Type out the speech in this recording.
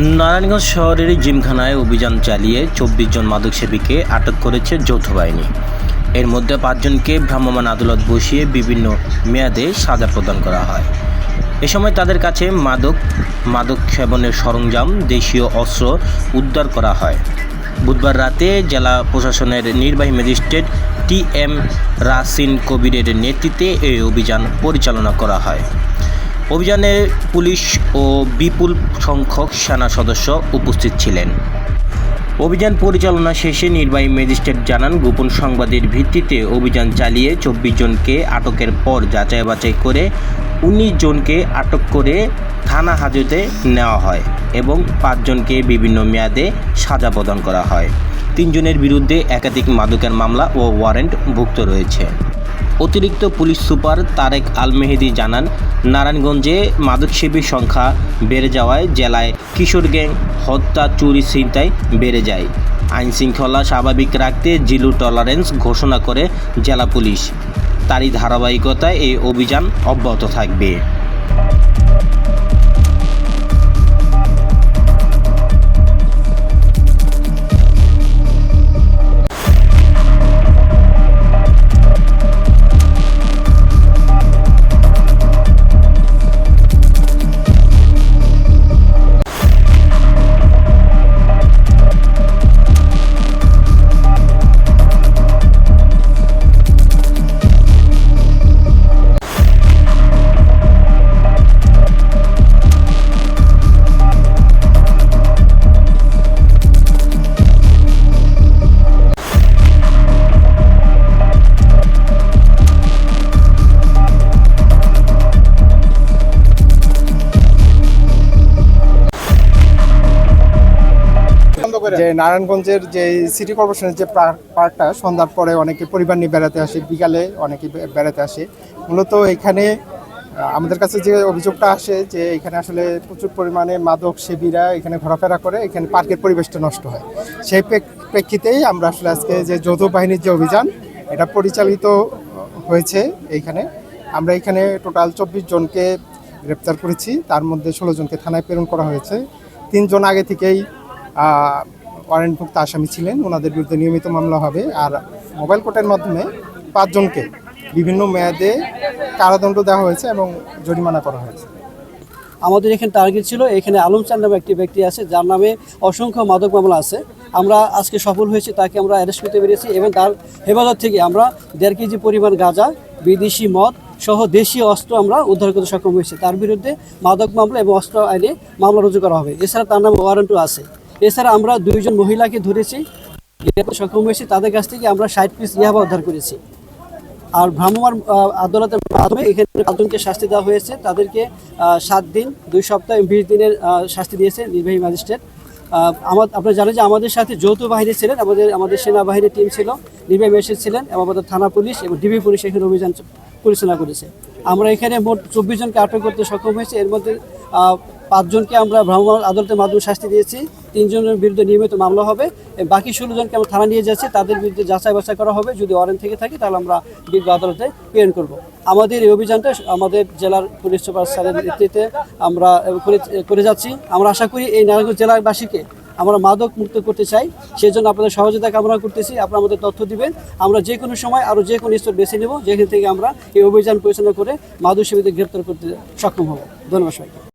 নারায়ণগঞ্জ শহরের জিমখানায় অভিযান চালিয়ে চব্বিশ জন মাদক সেবীকে আটক করেছে যৌথ বাহিনী। এর মধ্যে পাঁচজনকে ভ্রাম্যমাণ আদালত বসিয়ে বিভিন্ন মেয়াদে সাজা প্রদান করা হয়। এ সময় তাদের কাছে মাদক মাদক সেবনের সরঞ্জাম, দেশীয় অস্ত্র উদ্ধার করা হয়। বুধবার রাতে জেলা প্রশাসনের নির্বাহী ম্যাজিস্ট্রেট টি এম রাসিন কবিরের নেতৃত্বে এই অভিযান পরিচালনা করা হয়। অভিযানে পুলিশ ও বিপুল সংখ্যক সেনা সদস্য উপস্থিত ছিলেন। অভিযান পরিচালনা শেষে নির্বাহী ম্যাজিস্ট্রেট জানান, গোপন সংবাদের ভিত্তিতে অভিযান চালিয়ে চব্বিশ জনকে আটকের পর যাচাই বাছাই করে উনিশ জনকে আটক করে থানা হাজতে নেওয়া হয় এবং পাঁচজনকে বিভিন্ন মেয়াদে সাজা প্রদান করা হয়। তিনজনের বিরুদ্ধে একাধিক মাদকের মামলা ও ওয়ারেন্ট ভুক্ত রয়েছে। অতিরিক্ত পুলিশ সুপার তারেক আল মেহেদি জানান, নারায়ণগঞ্জে মাদকসেবীর সংখ্যা বেড়ে যাওয়ায় জেলায় কিশোর গ্যাং হত্যা, চুরি, ছিনতাই বেড়ে যায়। আইন শৃঙ্খলা স্বাভাবিক রাখতে জিলু টলারেন্স ঘোষণা করে জেলা পুলিশ। তারই ধারাবাহিকতায় এই অভিযান অব্যাহত থাকবে। যে নারায়ণগঞ্জের যে সিটি কর্পোরেশনের যে পার্ক- পার্কটা সন্ধ্যার পরে অনেকে পরিবার নিয়ে বেড়াতে আসে বিকালে অনেকে বেড়াতে আসে। মূলত এখানে আমাদের কাছে যে অভিযোগটা আসে যে এখানে আসলে প্রচুর পরিমাণে মাদক সেবীরা এখানে ঘোরাফেরা করে এখানে পার্কের পরিবেশটা নষ্ট হয়। সেই প্রেক্ষিতেই আমরা আসলে আজকে যে যৌথ বাহিনীর যে অভিযান এটা পরিচালিত হয়েছে এইখানে আমরা এখানে টোটাল চব্বিশ জনকে গ্রেপ্তার করেছি তার মধ্যে ষোলো জনকে থানায় প্রেরণ করা হয়েছে। তিনজন আগে থেকেই ওয়ারেন্টভুক্ত আসামি ছিলেন। ওনাদের বিরুদ্ধে নিয়মিত মামলা হবে। আর মোবাইল কোর্টের মাধ্যমে পাঁচজনকে বিভিন্ন মেয়াদে কারাদণ্ড দেওয়া হয়েছে এবং জরিমানা করা হয়েছে। আমাদের এখানে টার্গেট ছিল, এখানে আলম চান নামে একটি ব্যক্তি আছে, যার নামে অসংখ্য মাদক মামলা আছে। আমরা আজকে সফল হয়েছি, তাকে আমরা অ্যারেস্ট করতে পেরেছি এবং তার হেফাজত থেকে আমরা দেড় কেজি পরিমাণ গাঁজা, বিদেশি মদ সহ দেশীয় অস্ত্র আমরা উদ্ধার করতে সক্ষম হয়েছি। তার বিরুদ্ধে মাদক মামলা এবং অস্ত্র আইনে মামলা রুজু করা হবে। এছাড়া তার নামে ওয়ারেন্টও আছে। এছাড়া আমরা দুইজন মহিলাকে ধরেছি সক্ষম হয়েছি, তাদের কাছ থেকে আমরা ষাট পিস ইয়াবা উদ্ধার করেছি। আর ভ্রাম্যমাণ আদালতের মাধ্যমে এখানে পাঁচজনকে শাস্তি দেওয়া হয়েছে, তাদেরকে সাত দিন, দুই সপ্তাহ বিশ দিনের শাস্তি দিয়েছে নির্বাহী ম্যাজিস্ট্রেট। আমার আপনারা জানেন যে আমাদের সাথে যৌথ বাহিনী ছিলেন, আমাদের আমাদের সেনাবাহিনীর টিম ছিল, নির্বাহী ম্যাজিস্ট্রেট ছিলেন, এবং আমাদের থানা পুলিশ এবং ডিবি পুলিশ এখানে অভিযান পরিচালনা করেছে। আমরা এখানে মোট চব্বিশ জনকে আটক করতে সক্ষম হয়েছে, এর মধ্যে পাঁচজনকে আমরা ভ্রাম্যমাণ আদালতের মাধ্যমে শাস্তি দিয়েছি। তিনজনের বিরুদ্ধে নিয়মিত মামলা হবে। বাকি ষোলো জনকে আমরা থানা নিয়ে যাচ্ছি, তাদের বিরুদ্ধে যাচাই বাছাই করা হবে। যদি ওয়ারেন্ট থেকে থাকে, তাহলে আমরা বিজ্ঞ আদালতে প্রেরণ করব। আমাদের এই অভিযানটা আমাদের জেলার পুলিশ সুপার স্যারের নেতৃত্বে আমরা করে- যাচ্ছি। আমরা আশা করি এই নারায়ণগঞ্জ জেলাবাসীকে আমরা মাদক মুক্ত করতে চাই। সেই জন্য আপনাদের সহযোগিতা কামনা করতেছি। আপনারা আমাদের তথ্য দিবেন। আমরা যে কোনো সময় আরও যে কোনো স্তর বেছে নেব। যেখান থেকে আমরা এই অভিযান পরিচালনা করে মাদক সেবীদের গ্রেপ্তার করতে সক্ষম হব। ধন্যবাদ সবাইকে।